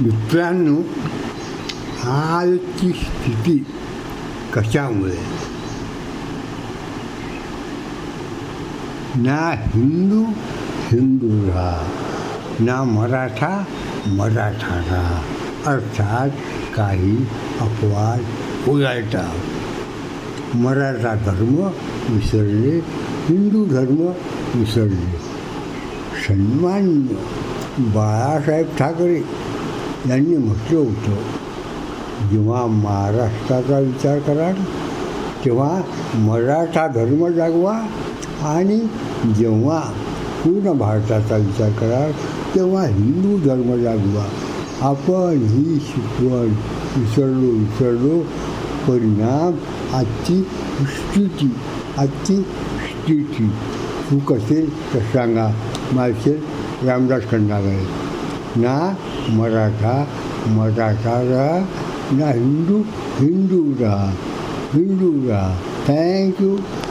मित्रांनो आजची स्थिती कशामुळे ना हिंदू हिंदू राहा ना मराठा मराठा राहा अर्थात काही अपवाद उलटा मराठा धर्म विसरले हिंदू धर्म विसरले सन्मान्य बाळासाहेब ठाकरे यांनी म्हटलं होतं जेव्हा महाराष्ट्राचा विचार कराल तेव्हा मराठा धर्म जागवा आणि जेव्हा पूर्ण भारताचा विचार कराल तेव्हा हिंदू धर्म जागवा. आपण ही शिकवण विसरलो विसरलो. परिणाम आजची स्थिती आजची स्थिती. तू कसे तर सांगा. माझे Ramdas Khandagale. Krishna, Maratha, Madhacharya, na Hindu, Hindu ra, Hindu ra. Thank you.